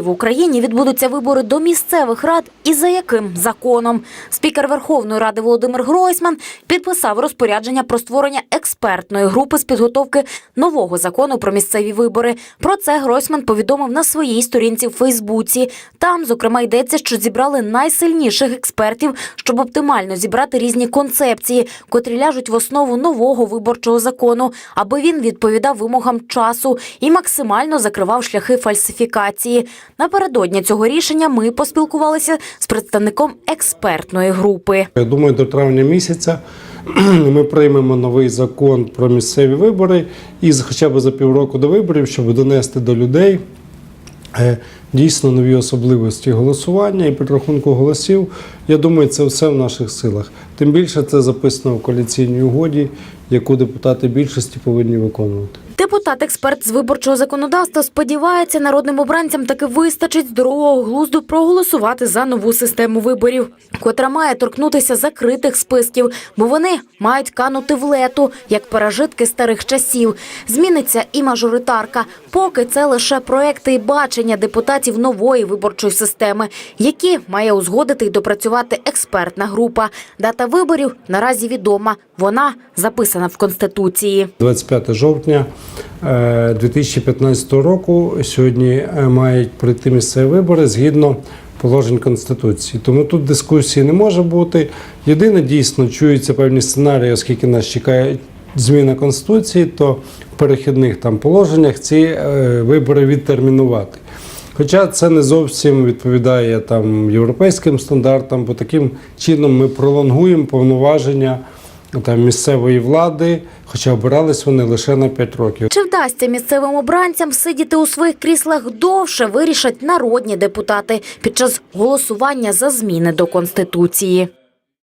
в Україні відбудуться вибори до місцевих рад і за яким законом. Спікер Верховної Ради Володимир Гройсман підписав розпорядження про створення експертної групи з підготовки нового закону про місцеві вибори. Про це Гройсман повідомив на своїй сторінці в Фейсбуці. Там, зокрема, йдеться, що зібрали найсильніших експертів, щоб оптимально зібрати різні концепції, котрі ляжуть в основу нового виборчого закону, аби він відповідав вимогам часу і максимально закривав шляхи фальсифікації. Напередодні цього рішення ми поспілкувалися з представником експертної групи. Я думаю, до травня місяця ми приймемо новий закон про місцеві вибори і хоча б за півроку до виборів, щоб донести до людей е, дійсно нові особливості голосування і підрахунку голосів. Я думаю, це все в наших силах. Тим більше це записано в коаліційній угоді, яку депутати більшості повинні виконувати. Депутат-експерт з виборчого законодавства сподівається, народним обранцям таки вистачить здорового глузду проголосувати за нову систему виборів, котра має торкнутися закритих списків, бо вони мають канути в лету, як пережитки старих часів. Зміниться і мажоритарка. Поки це лише проекти і бачення депутатів нової виборчої системи, які має узгодити і допрацювати експертна група. Дата виборів наразі відома. Вона записана в конституції. 25 жовтня 2015 року сьогодні е, мають пройти місцеві вибори згідно положень Конституції. Тому тут дискусії не може бути. Єдине дійсно чуються певні сценарії, оскільки нас чекає зміна Конституції, то в перехідних там положеннях ці е, вибори відтермінувати. Хоча це не зовсім відповідає там європейським стандартам, бо таким чином ми пролонгуємо повноваження там місцевої влади, хоча обирались вони лише на 5 років. Чи вдасться місцевим обранцям сидіти у своїх кріслах довше, вирішать народні депутати під час голосування за зміни до конституції.